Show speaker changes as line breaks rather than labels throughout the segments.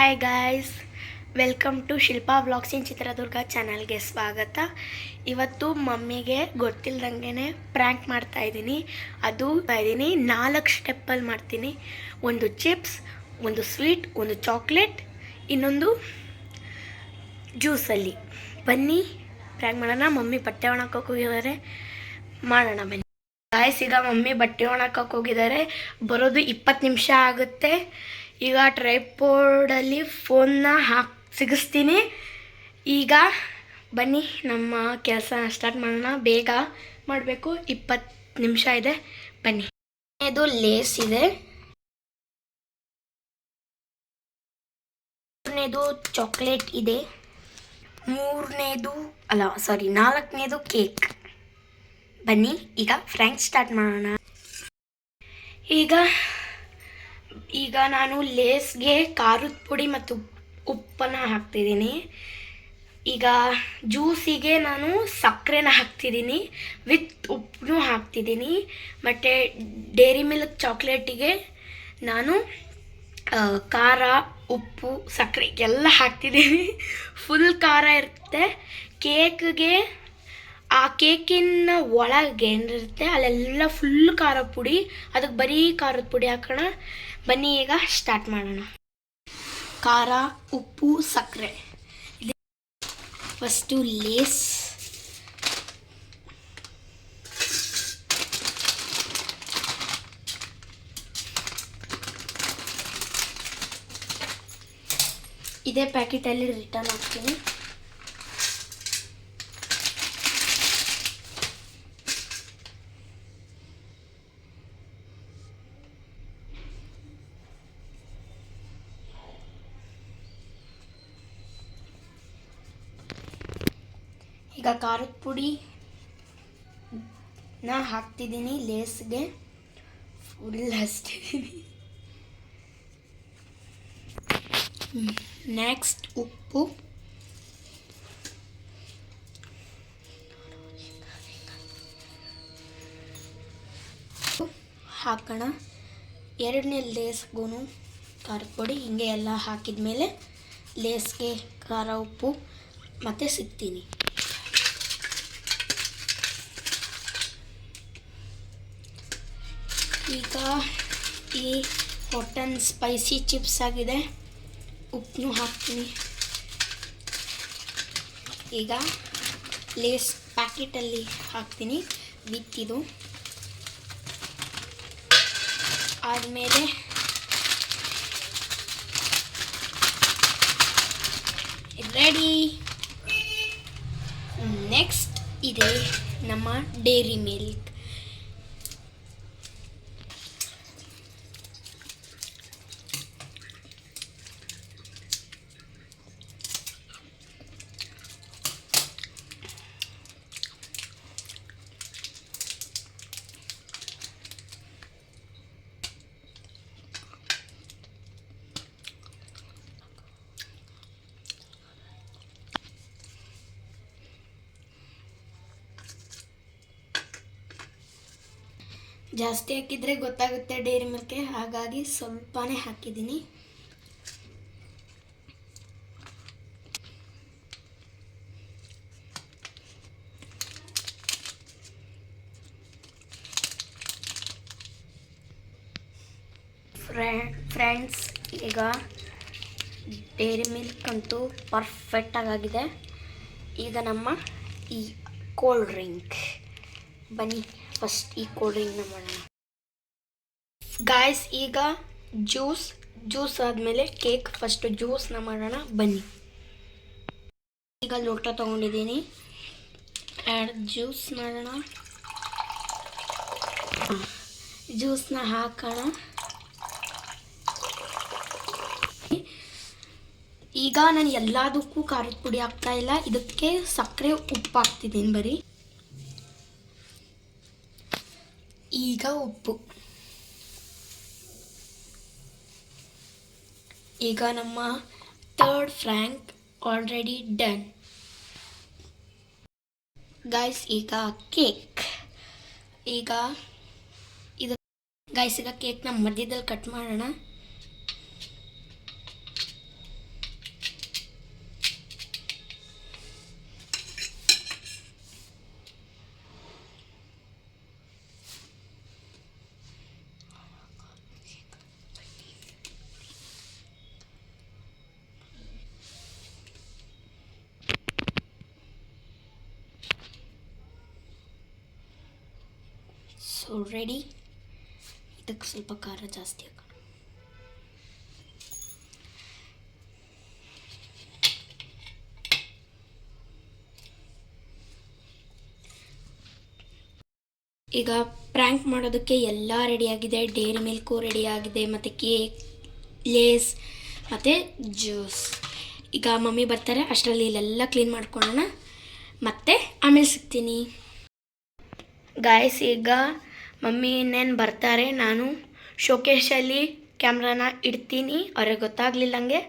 Hi guys welcome to Shilpa vlogs in Chitradurga ಚಾನಲ್ಗೆ ಸ್ವಾಗತ. ಇವತ್ತು ಮಮ್ಮಿಗೆ ಗೊತ್ತಿಲ್ದಂಗೆ ಪ್ರ್ಯಾಂಕ್ ಮಾಡ್ತಾ ಇದ್ದೀನಿ. ಅದು ಇದ್ದೀನಿ. ನಾಲ್ಕು ಸ್ಟೆಪ್ಪಲ್ಲಿ ಮಾಡ್ತೀನಿ. ಒಂದು ಚಿಪ್ಸ್ ಒಂದು ಸ್ವೀಟ್ ಒಂದು ಚಾಕ್ಲೇಟ್ ಇನ್ನೊಂದು ಜ್ಯೂಸಲ್ಲಿ ಬನ್ನಿ ಪ್ರ್ಯಾಂಕ್ ಮಾಡೋಣ. ಮಮ್ಮಿ ಬಟ್ಟೆ ಒಣಕೋಗಿದ್ದಾರೆ ಮಾಡೋಣ ಬನ್ನಿ. ಗಾಯ್ಸ್ ಈಗ ಮಮ್ಮಿ ಬಟ್ಟೆ ಒಣಕಕ್ಕೆ ಹೋಗಿದ್ದಾರೆ. ಬರೋದು ಇಪ್ಪತ್ತು ನಿಮಿಷ ಆಗುತ್ತೆ. ಈಗ ಟ್ರೈಪೋರ್ಡಲ್ಲಿ ಫೋನ್ನ ಹಾಕಿ, ಸಿಗಿಸ್ತೀನಿ. ಈಗ ಬನ್ನಿ, ನಮ್ಮ ಕೆಲಸ ಸ್ಟಾರ್ಟ್ ಮಾಡೋಣ. ಬೇಗ ಮಾಡಬೇಕು. ಇಪ್ಪತ್ತು ನಿಮಿಷ ಇದೆ. ಬನ್ನಿ. ಇದು ಲೇಸ್ ಇದೆ. ಮೂರನೇದು ಚಾಕ್ಲೇಟ್ ಇದೆ. ಮೂರನೇದು, ಅಲ್ಲ ಸಾರಿ ನಾಲ್ಕನೇದು ಕೇಕ್ ಬನ್ನಿ, ಈಗ ಫ್ರ್ಯಾಂಕ್ ಸ್ಟಾರ್ಟ್ ಮಾಡೋಣ. ಈಗ ಈಗ ನಾನು ಲೇಸ್ಗೆ ಖಾರದ ಪುಡಿ ಮತ್ತು ಉಪ್ಪನ್ನು ಹಾಕ್ತಿದ್ದೀನಿ. ಈಗ ಜ್ಯೂಸಿಗೆ ನಾನು ಸಕ್ಕರೆನ ಹಾಕ್ತಿದ್ದೀನಿ, ವಿತ್ ಉಪ್ಪನ್ನು ಹಾಕ್ತಿದ್ದೀನಿ, ಮತ್ತು ಡೇರಿ ಮಿಲ್ಕ್ ಚಾಕ್ಲೇಟಿಗೆ ನಾನು ಖಾರ, ಉಪ್ಪು ಸಕ್ಕರೆ ಎಲ್ಲ ಹಾಕ್ತಿದ್ದೀನಿ. ಫುಲ್ ಖಾರ ಇರುತ್ತೆ. ಕೇಕ್ಗೆ, ಆ ಕೇಕಿನ ಒಳಗೆ ಏನಿರುತ್ತೆ, ಅಲ್ಲೆಲ್ಲ ಫುಲ್ ಖಾರದ ಪುಡಿ, ಅದಕ್ಕೆ ಬರೀ ಖಾರದ ಪುಡಿ ಹಾಕೋಣ. ಬನ್ನಿ ಈಗ ಸ್ಟಾರ್ಟ್ ಮಾಡೋಣ. ಖಾರ ಉಪ್ಪು ಸಕ್ಕರೆ. ಫಸ್ಟು ಲೇಸ್ ಇದೇ ಪ್ಯಾಕೆಟಲ್ಲಿ ರಿಟರ್ನ್ ಹಾಕ್ತೀನಿ. ಈಗ ಖಾರದ ಪುಡಿ ನಾ ಹಾಕ್ತಿದ್ದೀನಿ ಲೇಸ್ಗೆ ಫುಲ್ ಹಚ್ತಿದ್ದೀನಿ ನೆಕ್ಸ್ಟ್ ಉಪ್ಪು. ಹಾಕೋಣ. ಎರಡನೇ ಲೇಸ್ಗೂ ಖಾರದ ಪುಡಿ, ಹಿಂಗೆ ಎಲ್ಲ ಹಾಕಿದ ಮೇಲೆ ಲೇಸ್ಗೆ ಖಾರ ಉಪ್ಪು ಮತ್ತೆ ಸಿಗ್ತೀನಿ. ಈಗ ಈ ಹೊಟ್ಟನ್ ಸ್ಪೈಸಿ ಚಿಪ್ಸ್ ಆಗಿದೆ. ಉಪ್ಪು ಹಾಕ್ತೀನಿ. ಈಗ ಲೇಸ್ ಪ್ಯಾಕೆಟಲ್ಲಿ ಹಾಕ್ತೀನಿ ವಿತ್ ಇದು. ಆದಮೇಲೆ ರೆಡಿ ನೆಕ್ಸ್ಟ್ ಇದೆ ನಮ್ಮ ಡೇರಿ ಮಿಲ್ಕ್ ಜಾಸ್ತಿ ಹಾಕಿದರೆ ಗೊತ್ತಾಗುತ್ತೆ ಡೈರಿ ಮಿಲ್ಕೆ ಹಾಗಾಗಿ ಸ್ವಲ್ಪನೇ ಹಾಕಿದ್ದೀನಿ. ಫ್ರೆಂಡ್ಸ್, ಈಗ ಡೈರಿ ಮಿಲ್ಕ್ ಅಂತೂ ಪರ್ಫೆಕ್ಟಾಗಿ ಆಗಿದೆ ಈಗ ನಮ್ಮ ಈ ಕೋಲ್ಡ್ ಡ್ರಿಂಕ್. ಬನ್ನಿ. ಫಸ್ಟ್ ಈ ಕೋಲ್ಡ್ ಡ್ರಿಂಕ್ನ ಮಾಡೋಣ. ಗಾಯ್ಸ್ ಈಗ ಜ್ಯೂಸ್ ಜ್ಯೂಸ್ ಆದಮೇಲೆ ಕೇಕ್ ಫಸ್ಟ್ ಜ್ಯೂಸ್ನ ಮಾಡೋಣ, ಬನ್ನಿ. ಈಗ ಲೋಟ ತೊಗೊಂಡಿದ್ದೀನಿ. ಆ್ಯಡ್ ಜ್ಯೂಸ್ ಮಾಡೋಣ. ಜ್ಯೂಸ್ನ ಹಾಕೋಣ. ಈಗ ನಾನು ಎಲ್ಲದಕ್ಕೂ ಖಾರದ ಪುಡಿ ಹಾಕ್ತಾ ಇಲ್ಲ. ಇದಕ್ಕೆ ಸಕ್ಕರೆ ಉಪ್ಪು ಹಾಕ್ತಿದ್ದೀನಿ ಬರೀ. ಈಗ ಉಪ್ಪು. ಈಗ ನಮ್ಮ third prank already done guys ಈಗ ಕೇಕ್ ಈಗ ಇದು ಗಾಯ್ಸ್ ಈಗ ಕೇಕ್ನ ಮಧ್ಯದಲ್ಲಿ ಕಟ್ ಮಾಡೋಣ. ರೆಡಿ ಇದಕ್ಕೆ ಸ್ವಲ್ಪ ಖಾರ ಜಾಸ್ತಿ ಹಾಕೋಣ. ಈಗ ಪ್ರ್ಯಾಂಕ್ ಮಾಡೋದಕ್ಕೆ ಎಲ್ಲ ರೆಡಿಯಾಗಿದೆ ಡೇರಿ ಮಿಲ್ಕು ರೆಡಿಯಾಗಿದೆ ಮತ್ತು ಕೇಕ್ ಲೇಸ್ ಮತ್ತು ಜ್ಯೂಸ್ ಈಗ ಮಮ್ಮಿ ಬರ್ತಾರೆ. ಅಷ್ಟರಲ್ಲಿ ಇಲ್ಲೆಲ್ಲ ಕ್ಲೀನ್ ಮಾಡ್ಕೊಳ್ಳೋಣ. ಮತ್ತೆ ಆಮೇಲೆ ಸಿಗ್ತೀನಿ. ಗಾಯಸ್ ಈಗ ಮಮ್ಮಿ ಇನ್ನೇನು ಬರ್ತಾರೆ ನಾನು ಶೋಕೇಶಲ್ಲಿ ಕ್ಯಾಮ್ರಾನ ಇಡ್ತೀನಿ. ಅವ್ರಿಗೆ ಗೊತ್ತಾಗ್ಲಿಲ್ಲಂಗೆ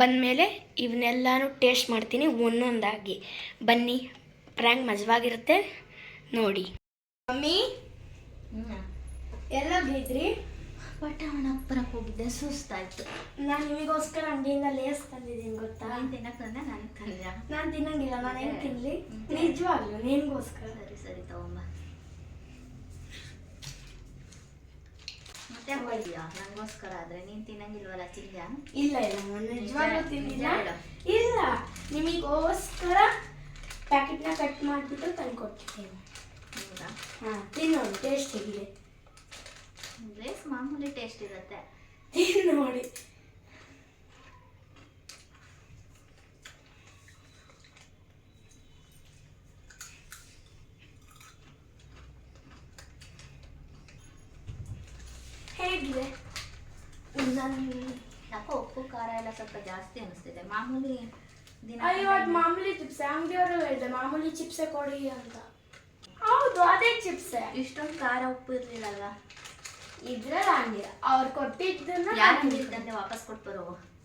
ಬಂದಮೇಲೆ ಇವನ್ನೆಲ್ಲನೂ ಟೇಸ್ಟ್ ಮಾಡ್ತೀನಿ ಒಂದೊಂದಾಗಿ. ಬನ್ನಿ ಪ್ರ್ಯಾಂಕ್ ಮಜವಾಗಿರುತ್ತೆ. ನೋಡಿ. ಮಮ್ಮಿ ಎಲ್ಲ
ಬೈದ್ರಿ ಬರಕ್ಕೆ ಹೋಗಿದ್ದೆ ಸುಸ್ತಾಯ್ತು.
ನಾನು ನಿಮಗೋಸ್ಕರ ಅಂಗಡಿಯಿಂದ ಲೇಸ್ ತಂದಿದ್ದೀನಿ ಗೊತ್ತಾ?
ನಾನು ತಿನ್ನಕ್ಕೆ ನಾನು ತಂದೆ
ನಾನು ತಿನ್ನಂಗಿಲ್ಲ ನಾನು ಹೆಂಗೆ ತಿನ್ನಲಿ ನಿಜವಾಗ್ಲು ನಿಮಗೋಸ್ಕರ
ಸರಿ ಸರಿ ತಗೊಂಬ. ಮತ್ತೆ ಹೋಗಿದ್ಯಾ ನನಗೋಸ್ಕರ ಆದ್ರೆ ನೀನ್ ತಿನ್ನಂಗಿಲ್ವಲ್ಲ ತಿಂದ್ಯಾ
ಇಲ್ಲ ಇಲ್ಲ ನಾನು ನಿಜವಾಗ್ಲೂ ತಿಂದಿಲ್ಲ. ಇಲ್ಲ ನಿಮಗೋಸ್ಕರ ಪ್ಯಾಕೆಟ್ನ ಕಟ್ ಮಾಡಿಬಿಟ್ಟು ತಂದು ಕೊಟ್ಟಿದ್ದೀನಿ
ಹೌದಾ?
ಹಾಂ ತಿನ್ನೋ ಟೇಸ್ಟ್ ಹೇಗಿದೆ.
ರೇಸ್ ಮಾಮೂಲಿ ಟೇಸ್ಟ್ ಇರುತ್ತೆ.
ತಿನ್ನು ನೋಡಿ. ಹೇಗಿದೆ ನಾನು
ಯಾಕೋ ಉಪ್ಪು ಖಾರ ಎಲ್ಲ ಸ್ವಲ್ಪ ಜಾಸ್ತಿ ಅನಿಸ್ತಿದೆ. ಮಾಮೂಲಿ ದಿನ
ಅಯ್ಯೋ ಅದು ಮಾಮೂಲಿ ಚಿಪ್ಸ್ ಅಂಗಡಿಯವರು ಹೇಳಿದೆ ಮಾಮೂಲಿ ಚಿಪ್ಸ್ ಕೊಡಿ ಅಂತ. ಹೌದು ಅದೇ ಚಿಪ್ಸ್
ಇಷ್ಟೊಂದು ಖಾರ ಉಪ್ಪು ಇರಲಿಲ್ಲಲ್ಲ
ಇದ್ರಲ್ಲಿ ಹಂಗಿಲ್ಲ ಅವ್ರು ಕೊಟ್ಟಿದ್ದನ್ನ
ಯಾರು ಇದ್ದಂತೆ ವಾಪಸ್ ಕೊಟ್ಬರು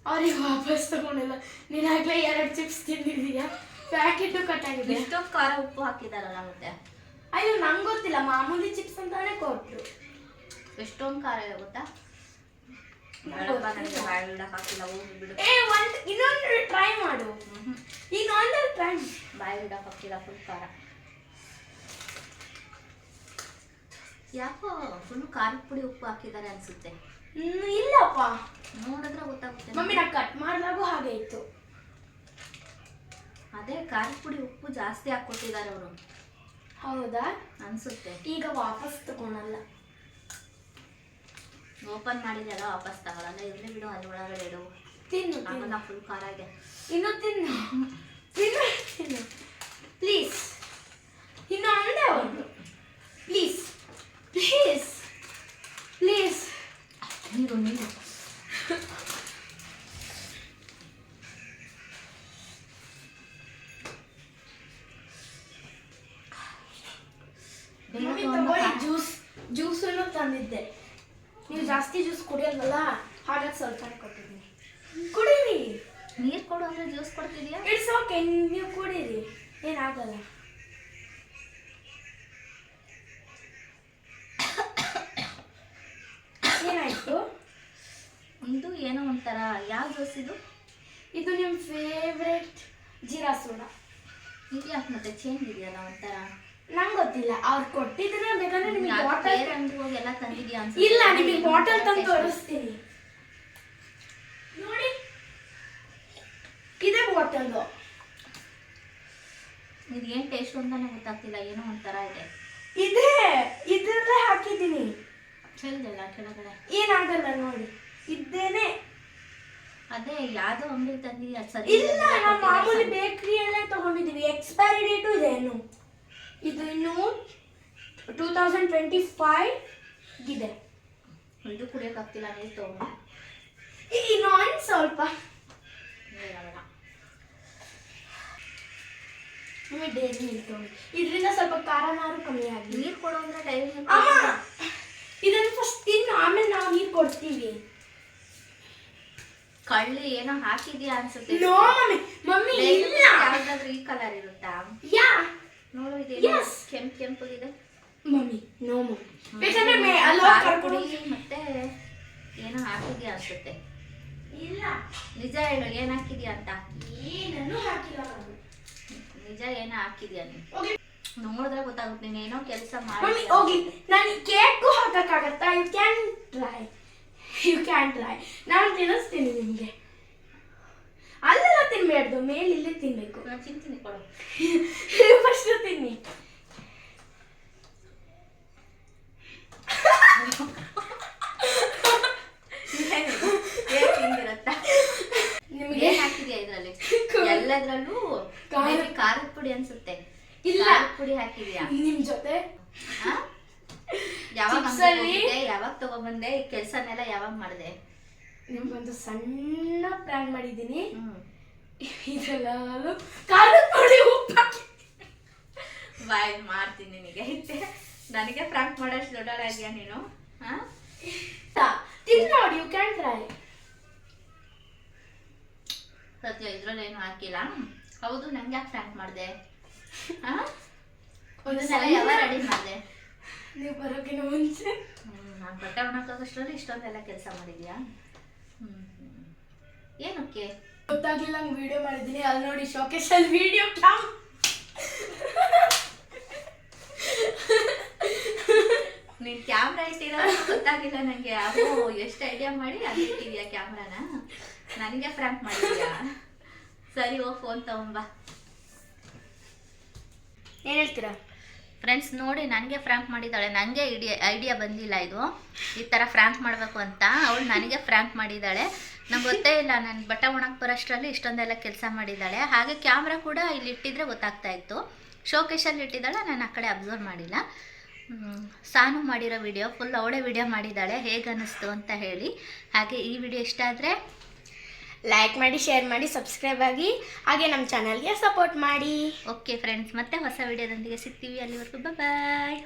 ಅವ್ರಿಗೆ ವಾಪಸ್ ತಗೊಂಡಿಲ್ಲ. ನೀನಾಗ್ಲೇ ಎರಡು ಚಿಪ್ಸ್ ತಿಂದಿದೀಯಾ ಪ್ಯಾಕೆಟು ಕಟ್ಟಾಗಿದೆ
ಇಷ್ಟೊಂದು ಖಾರ ಉಪ್ಪು ಹಾಕಿದಾರಲ್ಲ ಮತ್ತೆ?
ಅಯ್ಯೋ ನಂಗೆ ಗೊತ್ತಿಲ್ಲ. ಮಾಮೂಲಿ ಚಿಪ್ಸ್ ಅಂತಾನೆ ಕೊಟ್ರು.
ಎಷ್ಟೊಂದು ಖಾರ ಇದೆ ಗೊತ್ತಾ? ಬೇಡಪ್ಪ ನನಗೆ ಹಾಕಿಲ್ಲ
ಏ ಒಂದು ಇನ್ನೊಂದು ಟ್ರೈ ಮಾಡು. ಇನ್ನೊಂದು ಟ್ರೈ
ಬಾಯಿ ಬಿಡಕ್ ಹಾಕಿಲ್ಲ ಫುಲ್ ಖಾರ. ಯಾಕೋ ಫುಲ್ ಖಾರದ ಪುಡಿ ಉಪ್ಪು ಹಾಕಿದ್ದಾರೆ ಅನ್ಸುತ್ತೆ.
ಇಲ್ಲಪ್ಪ.
ನೋಡಿದ್ರೆ ಗೊತ್ತಾಗುತ್ತೆ.
ಮಮ್ಮಿ ನಾ ಕಟ್ ಮಾಡಿದಾಗೂ ಹಾಗೆ ಇತ್ತು.
ಅದೇ ಖಾರದ ಪುಡಿ ಉಪ್ಪು ಜಾಸ್ತಿ ಹಾಕೊಟ್ಟಿದ್ದಾರೆ ಅವರು.
ಹೌದಾ?
ಅನ್ಸುತ್ತೆ.
ಈಗ ವಾಪಸ್ ತಗೊಳಲ್ಲ.
ಓಪನ್ ಮಾಡಿದೆಲ್ಲ ವಾಪಸ್ ತಗೊಳಲ್ಲ ಇರ್ಲಿ ಬಿಡು ಅಲ್ಲಿ ಒಳಗಡೆ ಇಡು.
ತಿನ್ನು
ಆಮೇಲೆ ಫುಲ್ ಖಾರ ಇದೆ
ಇನ್ನು ತಿನ್ನು. ತಿನ್ನು ತಿನ್ನು. ಪ್ಲೀಸ್ ಇನ್ನು ಅಂದೆ ಒಂದು ಪ್ಲೀಸ್ ಪ್ಲೀಸ್ ಪ್ಲೀಸ್
ನೀರು ನೀರು.
ಜ್ಯೂಸ್ ಜ್ಯೂಸನ್ನು ತಂದಿದ್ದೆ. ನೀವು ಜಾಸ್ತಿ ಜ್ಯೂಸ್ ಕುಡಿಯಲ್ವಲ್ಲ? ಹಾಗಾಗಿ ಸ್ವಲ್ಪ ಕೊಟ್ಟಿದ್ದೀನಿ ಕುಡೀರಿ.
ನೀರ್ ಕೊಡು ಅಂದ್ರೆ ಜ್ಯೂಸ್ ಕೊಡ್ತಿದ್ಯಾ?
ಇಟ್ಸ್ ಓಕೆ ನೀವು ಕುಡೀರಿ. ಏನಾಗಲ್ಲ ಏನಾಯಿತು?
ಒಂದು ಏನೋ ಒಂಥರ ಯಾವ ಜ್ಯೂಸ್ ಇದು?
ಇದು ನಿಮ್ಮ ಫೇವ್ರೆಟ್ ಜೀರಾ ಸೋಡಾ.
ಇದು ಯಾಕೆ ಮತ್ತೆ ಚೇಂಜ್ ಇದೆಯಲ್ಲ ಒಂಥರ?
ನಂಗೆ ಗೊತ್ತಿಲ್ಲ. ಅವ್ರು ಕೊಟ್ಟಿದ್ರೆ ಬೇಕಾದ್ರೆ ನಿಮಗೆ ಬಾಟಲ್
ಎಲ್ಲ ತಂದಿದ್ಯಾ ಅನ್ಸುತ್ತೆ
ಇಲ್ಲ ನಿಮಗೆ ಬಾಟಲ್ ತಂದು. ತೋರಿಸ್ತೀನಿ. ನೋಡಿ. ಇದೆ ಬಾಟಲ್
ಇದು ಏನು ಟೇಸ್ಟ್ ಅಂತಾನೆ ಗೊತ್ತಾಗ್ತಿಲ್ಲ ಏನೋ ಒಂಥರ ಇದೆ.
ಇದೇ ಇದರಲ್ಲೇ ಹಾಕಿದ್ದೀನಿ.
ಚೆಲ್ದಲ್ಲ ಕೆಳಗಡೆ.
ಏನಾಗಲ್ಲ ನೋಡಿ. ಇದ್ದೇನೆ.
ಅದೇ ಯಾವ್ದೋ ಅಂಗಡಿ ತಂದಿದ್ಯಾ? ಸರಿ
ಇಲ್ಲ ನಾವು ಮಾಮೂಲಿ ಬೇಕರಿಯಲ್ಲೇ ತಗೊಂಡಿದ್ದೀವಿ ಎಕ್ಸ್ಪೈರಿ ಡೇಟು ಇದೆ ಇನ್ನು. ಇದು ಇನ್ನು ಟೂ ತೌಸಂಡ್ ಟ್ವೆಂಟಿ ಫೈವ್ ಇದೆ.
ಇದು ಕುಡಿಯೋಕ್ಕಾಗ್ತಿಲ್ಲ ನೀರು ತಗೊಂಡು.
ಇನ್ನು ಒಂದು ಸ್ವಲ್ಪ. ನಮಗೆ ಡೈರಿ ನೀರು ತೊಗೊಂಡು. ಇದರಿಂದ ಸ್ವಲ್ಪ ಖಾರನಾರು ಕಮ್ಮಿ ಆಗಿ.
ನೀರು ಕೊಡು ಅಂದರೆ ಡೈರಿ
ಅಮ್ಮ ಇದನ್ನು ಫಸ್ಟ್ ತಿನ್ನು ಆಮೇಲೆ ನಾವು ನೀರು ಕೊಡ್ತೀವಿ.
ಕಳ್ಳು ಏನೋ ಹಾಕಿದ್ಯಾ ಅನ್ಸುತ್ತೆ.
ನೋ ಮಮ್ಮಿ ಮಮ್ಮಿ ಇಲ್ಲ.
ಯಾವ್ದಾದ್ರು ಈ ಕಲರ್ ಇರುತ್ತಾ?
ಯಾ?
ನೋಡು ಇದೆ
Yes.
ಕೆಂಪ್ ಕೆಂಪಗಿದೆ.
ಮಮ್ಮಿ ನೋ ಮಮ್ಮಿ ಬೇಕಂದ್ರೆ ಮೇ ಅಲ್ಲ ಕರ್ಕೊಂಡು
ಮತ್ತೆ ಏನೋ ಹಾಕಿದ್ಯಾ ಅನ್ಸುತ್ತೆ.
ಇಲ್ಲ.
ನಿಜ ಹೇಳು ಏನ್ ಹಾಕಿದ್ಯಾ ಅಂತ?
ಏನನ್ನು ಹಾಕಿಲ್ಲ
ನಿಜ ಏನೋ ಹಾಕಿದ್ಯಾ ನೀನು? ನೋಡಿದ್ರೆ ಗೊತ್ತಾಗುತ್ತೆ ಏನೋ ಕೆಲಸ
ಮಮ್ಮಿ
ಮಾಡಿ
ಹೋಗಿ. ನಾನು ಕೇಕ್ಗೂ ಹಾಕಕ್ಕಾಗತ್ತಾ? You can try you can try ನಾನು ತಿನ್ನಿಸ್ತೀನಿ ನಿಮಗೆ. ಮೇಲೆ ಇಲ್ಲೇ ತಿನ್ಬೇಕು.
ನಾನು ತಿಂತೀನಿ ಕೊಡು.
ಫಸ್ಟ್ ತಿನ್ನಿ.
ನಿಮಗೆ
ಹಾಕಿದ್ಯಾ
ಇದರಲ್ಲಿ? ಎಲ್ಲದರಲ್ಲೂ ಖಾರದ ಪುಡಿ ಅನ್ಸುತ್ತೆ.
ಇಲ್ಲ.
ಪುಡಿ ಹಾಕಿದ್ಯಾ?
ನಿಮ್ ಜೊತೆ?
ಯಾವಾಗ ಯಾವಾಗ ತಗೊಬಂದೆ ಕೆಲಸನೆಲ್ಲ ಯಾವಾಗ ಮಾಡಿದೆ?
ನಿಮ್ಗೊಂದು ಸಣ್ಣ ಪ್ಲಾನ್ ಮಾಡಿದ್ದೀನಿ. ಇದೆಲ್ಲ ಖಾರದ ಪುಡಿ ಉಪ್ಪು ಹಾಕಿ
ಬಾಯ್ ಮಾಡ್ತೀನಿ ನಿನಗೆ ಐತೆ. ನನಗೆ ಫ್ರಾಂಕ್ ಮಾಡೋಷ್ಟು ದೊಡ್ಡವಳಾಗ್ಯಾ ನೀನು? ಹಾಂ?
ತಿನ್ ನೋಡಿ ಯು ಕ್ಯಾನ್ ಟ್ರೈ
ಸತ್ಯ ಇದ್ರಲ್ಲೇನು ಹಾಕಿಲ್ಲ? ಹೌದು ನಂಗೆ ಯಾಕೆ ಫ್ರಾಂಕ್ ಮಾಡಿದೆ? ಹಾ?
ಒಂದು
ಸಲ ಯಾವಾಗ ರೆಡಿ ಮಾಡಿದೆ?
ನೀವು ಬರೋಕ್ಕಿಂತ ಮುಂಚೆ.
ನಾನು ಬಟ್ಟೆ ಒಣಕೋದಷ್ಟರಲ್ಲಿ ಇಷ್ಟೊಂದೆಲ್ಲ ಕೆಲಸ ಮಾಡಿದ್ಯಾ. ಏನಕ್ಕೆ?
ಗೊತ್ತಾಗ್ಲಿಲ್ಲ ನಂಗೆ ವಿಡಿಯೋ ಮಾಡಿದ್ದೀನಿ. ಅಲ್ಲಿ ನೋಡಿ ಶೋಕೇಶಲ್ಲಿ ವಿಡಿಯೋ ಕ್ಯಾಮ್
ನೀನ್ ಕ್ಯಾಮ್ರಾ ಇಟ್ಟಿರೋ ಗೊತ್ತಾಗಿಲ್ಲ ನನಗೆ ಅದು ಎಷ್ಟು ಐಡಿಯಾ ಮಾಡಿ ಅದು ಇಟ್ಟಿದ್ಯಾ ಕ್ಯಾಮ್ರಾನ ನನಗೆ ಫ್ರಾಂಕ್ ಮಾಡಿದ್ಯಾ? ಸರಿ ಓ ಫೋನ್ ತಗೊಂಬಾ
ಏನು ಹೇಳ್ತೀರಾ?
ಫ್ರೆಂಡ್ಸ್ ನೋಡಿ ನನಗೆ ಫ್ರಾಂಕ್ ಮಾಡಿದ್ದಾಳೆ. ನನಗೆ ಐಡಿಯಾ ಐಡಿಯಾ ಬಂದಿಲ್ಲ ಇದು. ಈ ಥರ ಫ್ರಾಂಕ್ ಮಾಡಬೇಕು ಅಂತ. ಅವಳು ನನಗೆ ಫ್ರಾಂಕ್ ಮಾಡಿದ್ದಾಳೆ. ನಂಗೆ ಗೊತ್ತೇ ಇಲ್ಲ, ನಾನು ಬಟ್ಟೆ ಒಣಕ್ಕೆ ಬರೋಷ್ಟರಲ್ಲಿ ಇಷ್ಟೊಂದೆಲ್ಲ ಕೆಲಸ ಮಾಡಿದ್ದಾಳೆ. ಹಾಗೆ ಕ್ಯಾಮ್ರಾ ಕೂಡ ಇಲ್ಲಿ ಇಟ್ಟಿದ್ರೆ ಗೊತ್ತಾಗ್ತಾ ಇತ್ತು. ಶೋಕೇಶಲ್ಲಿ ಇಟ್ಟಿದ್ದಾಳೆ, ನಾನು ಆ ಕಡೆ ಅಬ್ಸರ್ವ್ ಮಾಡಿಲ್ಲ. ಸಾನು ಮಾಡಿರೋ ವಿಡಿಯೋ ಫುಲ್ ಅವಳೇ ವಿಡಿಯೋ ಮಾಡಿದ್ದಾಳೆ, ಹೇಗೆ ಅನ್ನಿಸ್ತು ಅಂತ ಹೇಳಿ. ಹಾಗೆ ಈ ವಿಡಿಯೋ ಇಷ್ಟ ಆದರೆ
ಲೈಕ್ ಮಾಡಿ ಶೇರ್ ಮಾಡಿ ಸಬ್ಸ್ಕ್ರೈಬ್ ಆಗಿ, ಹಾಗೆ ನಮ್ಮ ಚಾನಲ್ಗೆ ಸಪೋರ್ಟ್ ಮಾಡಿ.
ಓಕೆ ಫ್ರೆಂಡ್ಸ್ ಮತ್ತೆ ಹೊಸ ವಿಡಿಯೋದೊಂದಿಗೆ ಸಿಗ್ತೀವಿ ಅಲ್ಲಿವರೆಗೂ. ಬಾಯ್